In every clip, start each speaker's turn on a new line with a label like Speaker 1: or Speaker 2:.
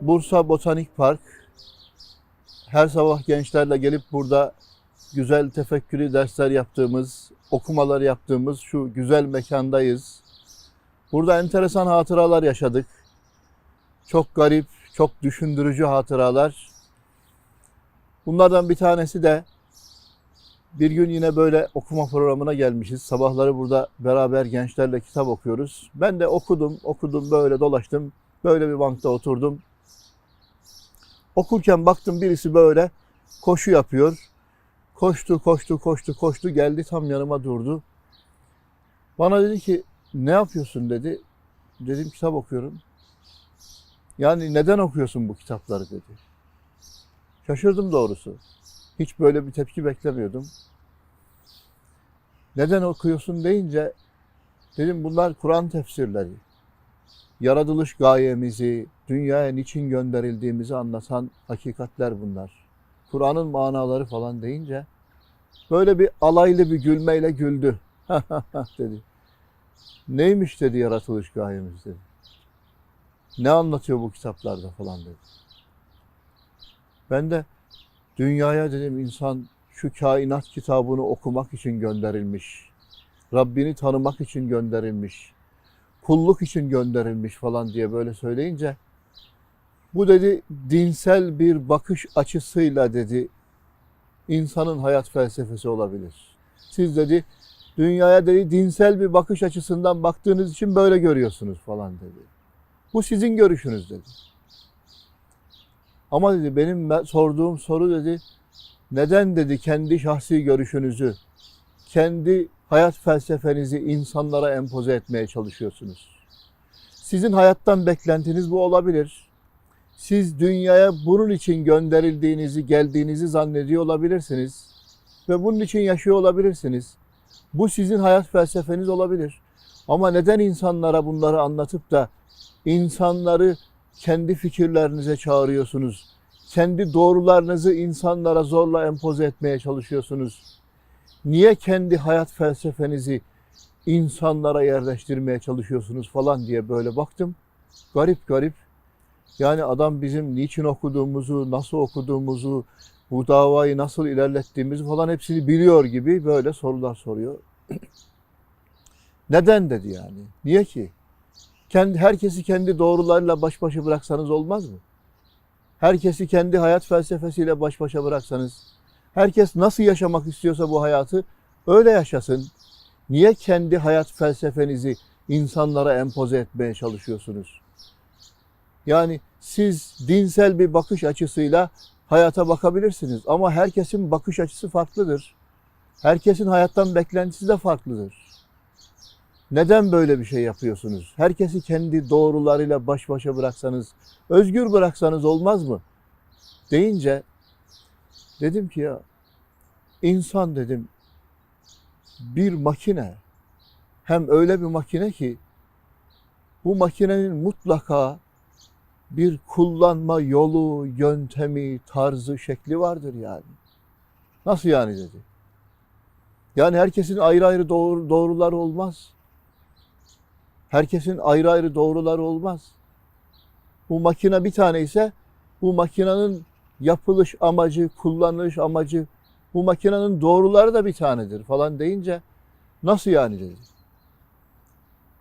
Speaker 1: Bursa Botanik Park. Her sabah gençlerle gelip burada güzel tefekkürü dersler yaptığımız, okumalar yaptığımız şu güzel mekandayız. Burada enteresan hatıralar yaşadık. Çok garip, çok düşündürücü hatıralar. Bunlardan bir tanesi de bir gün yine böyle okuma programına gelmişiz. Sabahları burada beraber gençlerle kitap okuyoruz. Ben de okudum, okudum böyle dolaştım. Böyle bir bankta oturdum. Okurken baktım birisi böyle koşu yapıyor. Koştu, koştu, koştu, koştu geldi tam yanıma durdu. Bana dedi ki ne yapıyorsun dedi. Dedim kitap okuyorum. Yani neden okuyorsun bu kitapları dedi. Şaşırdım doğrusu. Hiç böyle bir tepki beklemiyordum. Neden okuyorsun deyince dedim bunlar Kur'an tefsirleri. Yaratılış gayemizi, dünyaya niçin gönderildiğimizi anlatan hakikatler bunlar. Kur'an'ın manaları falan deyince böyle bir alaylı bir gülmeyle güldü. dedi. Neymiş dedi yaratılış gayemiz dedi. Ne anlatıyor bu kitaplarda falan dedi. Ben de dünyaya dedim insan şu kainat kitabını okumak için gönderilmiş. Rabbini tanımak için gönderilmiş. Kulluk için gönderilmiş falan diye böyle söyleyince bu dedi dinsel bir bakış açısıyla dedi insanın hayat felsefesi olabilir. Siz dedi dünyaya dedi dinsel bir bakış açısından baktığınız için böyle görüyorsunuz falan dedi. Bu sizin görüşünüz dedi. Ama dedi benim ben- sorduğum soru dedi neden dedi kendi şahsi görüşünüzü, kendi hayat felsefenizi insanlara empoze etmeye çalışıyorsunuz? Sizin hayattan beklentiniz bu olabilir. Siz dünyaya bunun için gönderildiğinizi, geldiğinizi zannediyor olabilirsiniz. Ve bunun için yaşıyor olabilirsiniz. Bu sizin hayat felsefeniz olabilir. Ama neden insanlara bunları anlatıp da insanları kendi fikirlerinize çağırıyorsunuz? Kendi doğrularınızı insanlara zorla empoze etmeye çalışıyorsunuz? Niye kendi hayat felsefenizi insanlara yerleştirmeye çalışıyorsunuz falan diye böyle baktım. Garip garip. Yani adam bizim niçin okuduğumuzu, nasıl okuduğumuzu, bu davayı nasıl ilerlettiğimizi falan hepsini biliyor gibi böyle sorular soruyor. Neden dedi yani? Niye ki? Kendi, herkesi kendi doğrularıyla baş başa bıraksanız olmaz mı? Herkesi kendi hayat felsefesiyle baş başa bıraksanız, herkes nasıl yaşamak istiyorsa bu hayatı öyle yaşasın. Niye kendi hayat felsefenizi insanlara empoze etmeye çalışıyorsunuz? Yani siz dinsel bir bakış açısıyla hayata bakabilirsiniz ama herkesin bakış açısı farklıdır. Herkesin hayattan beklentisi de farklıdır. Neden böyle bir şey yapıyorsunuz? Herkesi kendi doğrularıyla baş başa bıraksanız, özgür bıraksanız olmaz mı? Deyince dedim ki ya insan dedim bir makine hem öyle bir makine ki bu makinenin mutlaka bir kullanma yolu, yöntemi, tarzı, şekli vardır yani. Nasıl yani dedi. Yani herkesin ayrı ayrı doğru, doğruları olmaz. Herkesin ayrı ayrı doğruları olmaz. Bu makine bir tane ise bu makinenin yapılış amacı, kullanılış amacı, bu makinenin doğruları da bir tanedir falan deyince nasıl yani dedi.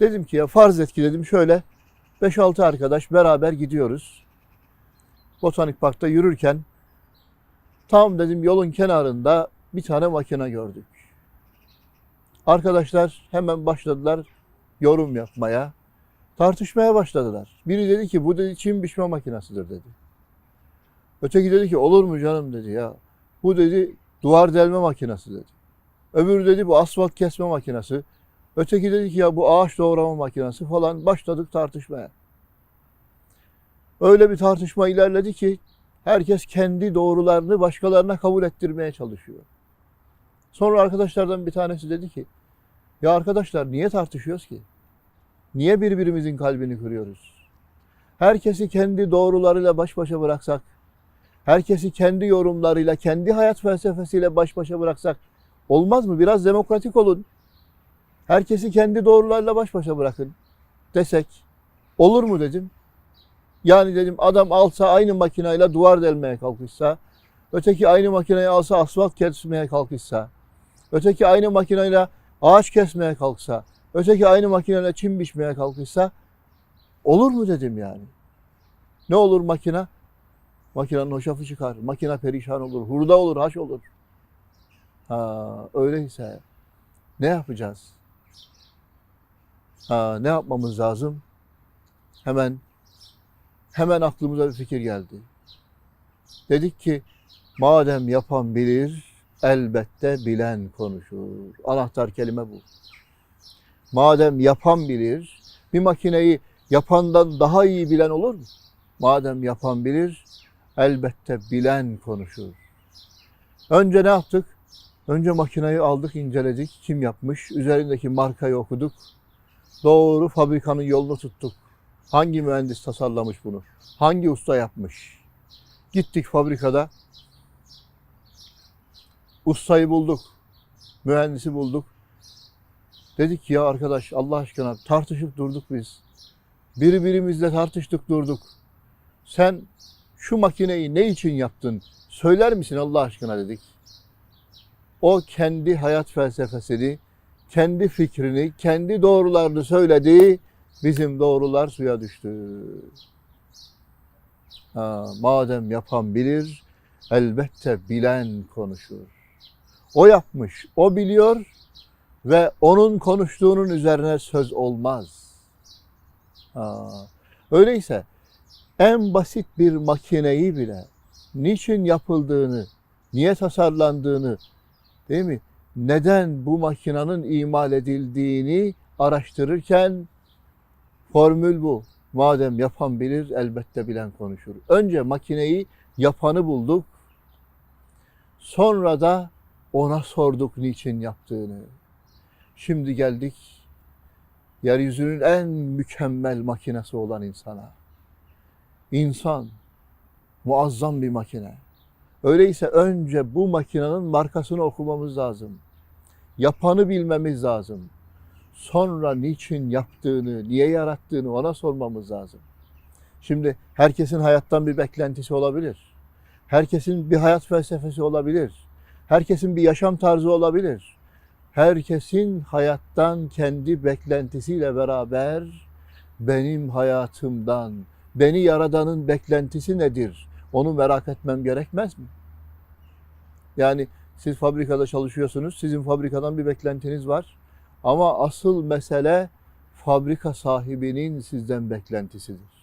Speaker 1: Dedim ki ya farz et ki dedim şöyle 5-6 arkadaş beraber gidiyoruz. Botanik Park'ta yürürken tam dedim yolun kenarında bir tane makine gördük. Arkadaşlar hemen başladılar yorum yapmaya, tartışmaya başladılar. Biri dedi ki bu dedi çim biçme makinesidir dedi. Öteki dedi ki olur mu canım dedi ya. Bu dedi duvar delme makinesi dedi. Öbürü dedi bu asfalt kesme makinesi. Öteki dedi ki ya bu ağaç doğrama makinesi falan başladık tartışmaya. Öyle bir tartışma ilerledi ki herkes kendi doğrularını başkalarına kabul ettirmeye çalışıyor. Sonra arkadaşlardan bir tanesi dedi ki ya arkadaşlar niye tartışıyoruz ki? Niye birbirimizin kalbini kırıyoruz? Herkesi kendi doğrularıyla baş başa bıraksak, herkesi kendi yorumlarıyla, kendi hayat felsefesiyle baş başa bıraksak olmaz mı? Biraz demokratik olun. Herkesi kendi doğrularıyla baş başa bırakın desek olur mu dedim. Yani dedim adam alsa aynı makineyle duvar delmeye kalkışsa, öteki aynı makineyi alsa asfalt kesmeye kalkışsa, öteki aynı makineyle ağaç kesmeye kalksa, öteki aynı makineyle çim biçmeye kalkışsa olur mu dedim yani. Ne olur makine? Makinenin hoşafı çıkar. Makine perişan olur. Hurda olur, haş olur. Ha, öyleyse ne yapacağız? Ha, ne yapmamız lazım? Hemen hemen aklımıza bir fikir geldi. Dedik ki madem yapan bilir, elbette bilen konuşur. Anahtar kelime bu. Madem yapan bilir, bir makineyi yapandan daha iyi bilen olur mu? Madem yapan bilir, elbette bilen konuşur. Önce ne yaptık? Önce makineyi aldık, inceledik. Kim yapmış? Üzerindeki markayı okuduk. Doğru fabrikanın yolunu tuttuk. Hangi mühendis tasarlamış bunu? Hangi usta yapmış? Gittik fabrikada. Ustayı bulduk. Mühendisi bulduk. Dedik ki ya arkadaş Allah aşkına tartışıp durduk biz. Birbirimizle tartıştık durduk. Sen şu makineyi ne için yaptın? Söyler misin Allah aşkına dedik. O kendi hayat felsefesini, kendi fikrini, kendi doğrularını söyledi. Bizim doğrular suya düştü. Ha, madem yapan bilir, elbette bilen konuşur. O yapmış, o biliyor ve onun konuştuğunun üzerine söz olmaz. Ha, öyleyse en basit bir makineyi bile niçin yapıldığını, niye tasarlandığını, değil mi? Neden bu makinenin imal edildiğini araştırırken formül bu. Madem yapan bilir, elbette bilen konuşur. Önce makineyi yapanı bulduk. Sonra da ona sorduk niçin yaptığını. Şimdi geldik yeryüzünün en mükemmel makinesi olan insana. İnsan muazzam bir makine. Öyleyse önce bu makinenin markasını okumamız lazım. Yapanı bilmemiz lazım. Sonra niçin yaptığını, niye yarattığını ona sormamız lazım. Şimdi herkesin hayattan bir beklentisi olabilir. Herkesin bir hayat felsefesi olabilir. Herkesin bir yaşam tarzı olabilir. Herkesin hayattan kendi beklentisiyle beraber benim hayatımdan, beni yaradanın beklentisi nedir? Onu merak etmem gerekmez mi? Yani siz fabrikada çalışıyorsunuz, sizin fabrikadan bir beklentiniz var. Ama asıl mesele fabrika sahibinin sizden beklentisidir.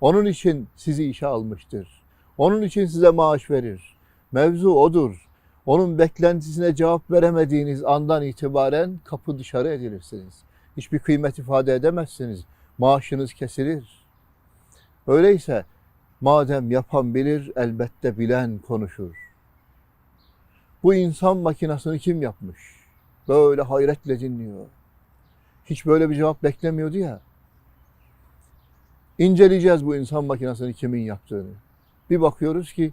Speaker 1: Onun için sizi işe almıştır. Onun için size maaş verir. Mevzu odur. Onun beklentisine cevap veremediğiniz andan itibaren kapı dışarı edilirsiniz. Hiçbir kıymet ifade edemezsiniz. Maaşınız kesilir. Öyleyse madem yapan bilir elbette bilen konuşur. Bu insan makinasını kim yapmış? Böyle hayretle dinliyor. Hiç böyle bir cevap beklemiyordu ya. İnceleyeceğiz bu insan makinesini kimin yaptığını. Bir bakıyoruz ki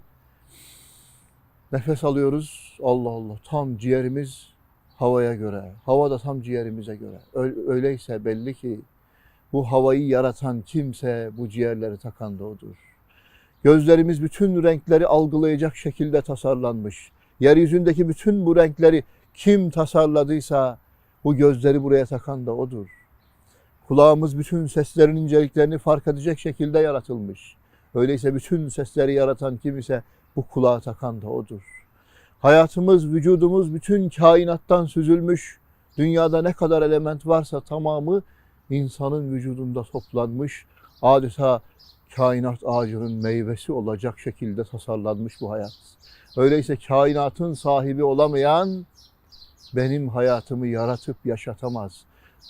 Speaker 1: nefes alıyoruz. Allah Allah tam ciğerimiz havaya göre. Hava da tam ciğerimize göre. Öyleyse belli ki bu havayı yaratan kimse bu ciğerleri takan da odur. Gözlerimiz bütün renkleri algılayacak şekilde tasarlanmış. Yeryüzündeki bütün bu renkleri kim tasarladıysa bu gözleri buraya takan da odur. Kulağımız bütün seslerin inceliklerini fark edecek şekilde yaratılmış. Öyleyse bütün sesleri yaratan kim ise bu kulağa takan da odur. Hayatımız, vücudumuz bütün kainattan süzülmüş. Dünyada ne kadar element varsa tamamı insanın vücudunda toplanmış. Adeta kainat ağacının meyvesi olacak şekilde tasarlanmış bu hayat. Öyleyse kainatın sahibi olamayan benim hayatımı yaratıp yaşatamaz.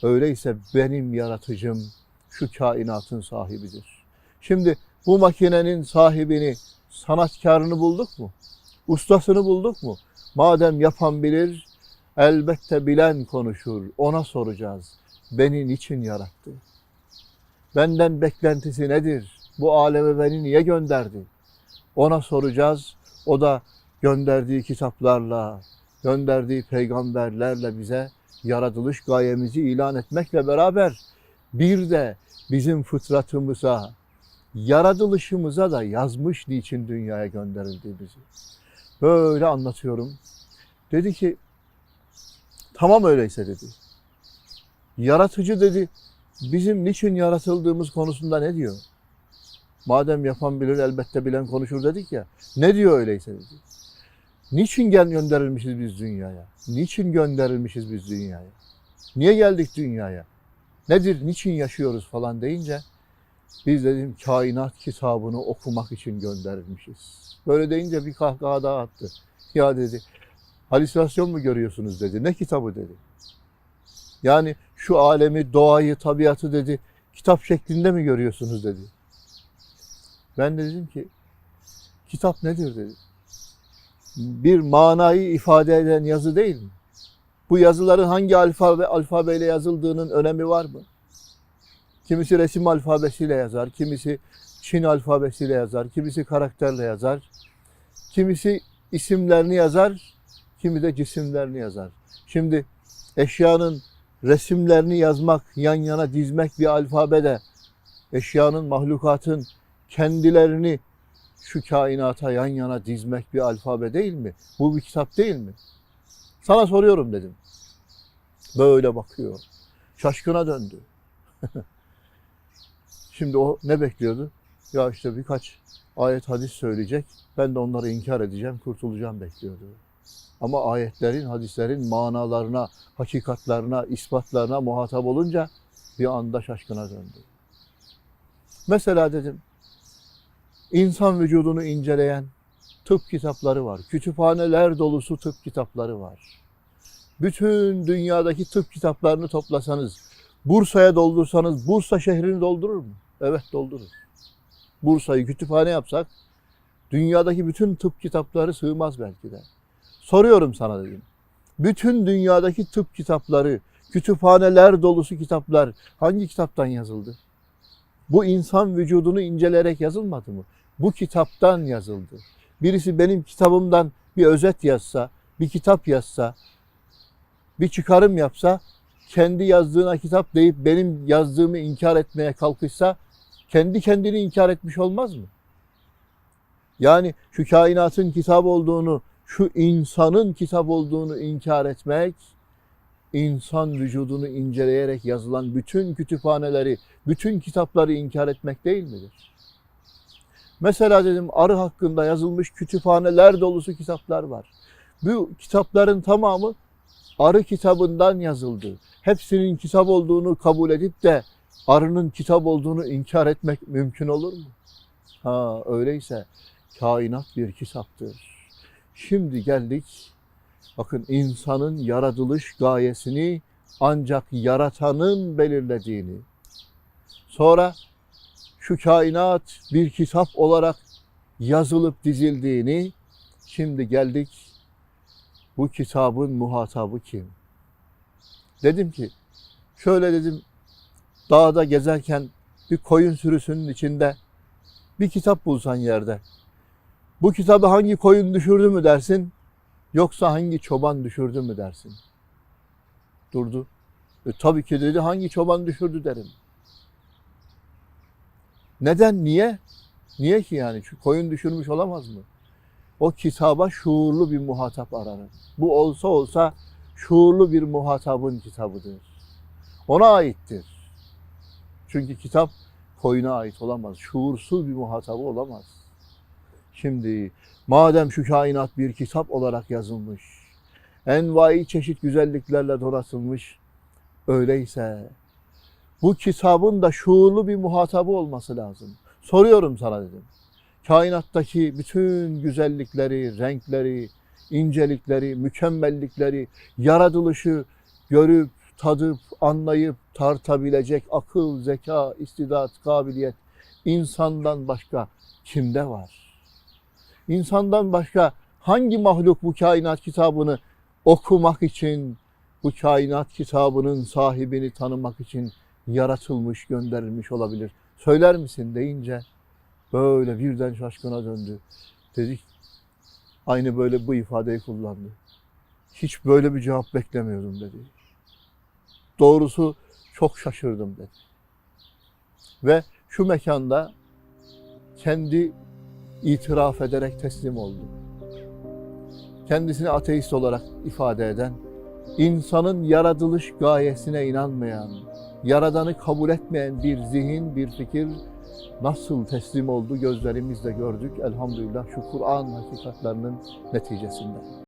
Speaker 1: Öyleyse benim yaratıcım şu kainatın sahibidir. Şimdi bu makinenin sahibini, sanatkarını bulduk mu? Ustasını bulduk mu? Madem yapan bilir, elbette bilen konuşur. Ona soracağız. Beni niçin yarattı? Benden beklentisi nedir? Bu aleme beni niye gönderdi? Ona soracağız. O da gönderdiği kitaplarla, gönderdiği peygamberlerle bize yaratılış gayemizi ilan etmekle beraber bir de bizim fıtratımıza, yaratılışımıza da yazmış niçin dünyaya gönderildiğimizi. Böyle anlatıyorum. Dedi ki tamam öyleyse dedi. Yaratıcı dedi bizim niçin yaratıldığımız konusunda ne diyor? Madem yapan bilir elbette bilen konuşur dedik ya. Ne diyor öyleyse dedi. Niçin gel gönderilmişiz biz dünyaya? Niçin gönderilmişiz biz dünyaya? Niye geldik dünyaya? Nedir, niçin yaşıyoruz falan deyince biz dedim kainat kitabını okumak için gönderilmişiz. Böyle deyince bir kahkaha daha attı. Ya dedi halüsinasyon mu görüyorsunuz dedi. Ne kitabı dedi. Yani şu alemi, doğayı, tabiatı dedi kitap şeklinde mi görüyorsunuz dedi. Ben de dedim ki kitap nedir dedi. Bir manayı ifade eden yazı değil mi? Bu yazıların hangi alfabe, alfabeyle yazıldığının önemi var mı? Kimisi resim alfabesiyle yazar, kimisi Çin alfabesiyle yazar, kimisi karakterle yazar, kimisi isimlerini yazar, kimi de cisimlerini yazar. Şimdi eşyanın resimlerini yazmak, yan yana dizmek bir alfabede, eşyanın, mahlukatın kendilerini şu kainata yan yana dizmek bir alfabe değil mi? Bu bir kitap değil mi? Sana soruyorum dedim. Böyle bakıyor. Şaşkına döndü. Şimdi o ne bekliyordu? Ya işte birkaç ayet hadis söyleyecek. Ben de onları inkar edeceğim, kurtulacağım bekliyordu. Ama ayetlerin, hadislerin manalarına, hakikatlarına, ispatlarına muhatap olunca bir anda şaşkına döndü. Mesela dedim, insan vücudunu inceleyen tıp kitapları var. Kütüphaneler dolusu tıp kitapları var. Bütün dünyadaki tıp kitaplarını toplasanız, Bursa'ya doldursanız Bursa şehrini doldurur mu? Evet doldurur. Bursa'yı kütüphane yapsak dünyadaki bütün tıp kitapları sığmaz belki de. Soruyorum sana dedim. Bütün dünyadaki tıp kitapları, kütüphaneler dolusu kitaplar hangi kitaptan yazıldı? Bu insan vücudunu inceleyerek yazılmadı mı? Bu kitaptan yazıldı. Birisi benim kitabımdan bir özet yazsa, bir kitap yazsa, bir çıkarım yapsa, kendi yazdığına kitap deyip benim yazdığımı inkar etmeye kalkışsa, kendi kendini inkar etmiş olmaz mı? Yani şu kainatın kitap olduğunu, şu insanın kitap olduğunu inkar etmek, insan vücudunu inceleyerek yazılan bütün kütüphaneleri, bütün kitapları inkar etmek değil midir? Mesela dedim arı hakkında yazılmış kütüphaneler dolusu kitaplar var. Bu kitapların tamamı arı kitabından yazıldı. Hepsinin kitap olduğunu kabul edip de arının kitap olduğunu inkar etmek mümkün olur mu? Ha öyleyse kainat bir kitaptır. Şimdi geldik. Bakın insanın yaratılış gayesini ancak yaratanın belirlediğini. Sonra şu kainat bir kitap olarak yazılıp dizildiğini. Şimdi geldik. Bu kitabın muhatabı kim? Dedim ki şöyle dedim dağda gezerken bir koyun sürüsünün içinde bir kitap bulsan yerde. Bu kitabı hangi koyun düşürdü mü dersin? Yoksa hangi çoban düşürdü mü dersin? Durdu. E, tabii ki dedi hangi çoban düşürdü derim. Neden? Niye? Niye ki yani? Şu koyun düşürmüş olamaz mı? O kitaba şuurlu bir muhatap ararım. Bu olsa olsa şuurlu bir muhatabın kitabıdır. Ona aittir. Çünkü kitap koyuna ait olamaz. Şuursuz bir muhatabı olamaz. Şimdi madem şu kainat bir kitap olarak yazılmış, envai çeşit güzelliklerle donatılmış, öyleyse bu kitabın da şuurlu bir muhatabı olması lazım. Soruyorum sana dedim. Kainattaki bütün güzellikleri, renkleri, incelikleri, mükemmellikleri, yaratılışı görüp, tadıp, anlayıp, tartabilecek akıl, zeka, istidat, kabiliyet insandan başka kimde var? İnsandan başka hangi mahluk bu kainat kitabını okumak için, bu kainat kitabının sahibini tanımak için yaratılmış, gönderilmiş olabilir? Söyler misin deyince böyle birden şaşkına döndü. Dedik aynı böyle bu ifadeyi kullandı. Hiç böyle bir cevap beklemiyordum dedi. Doğrusu çok şaşırdım dedi. Ve şu mekanda kendi itiraf ederek teslim oldu. Kendisini ateist olarak ifade eden, insanın yaratılış gayesine inanmayan, yaradanı kabul etmeyen bir zihin, bir fikir nasıl teslim oldu gözlerimizle gördük elhamdülillah şu Kur'an hakikatlerinin neticesinde.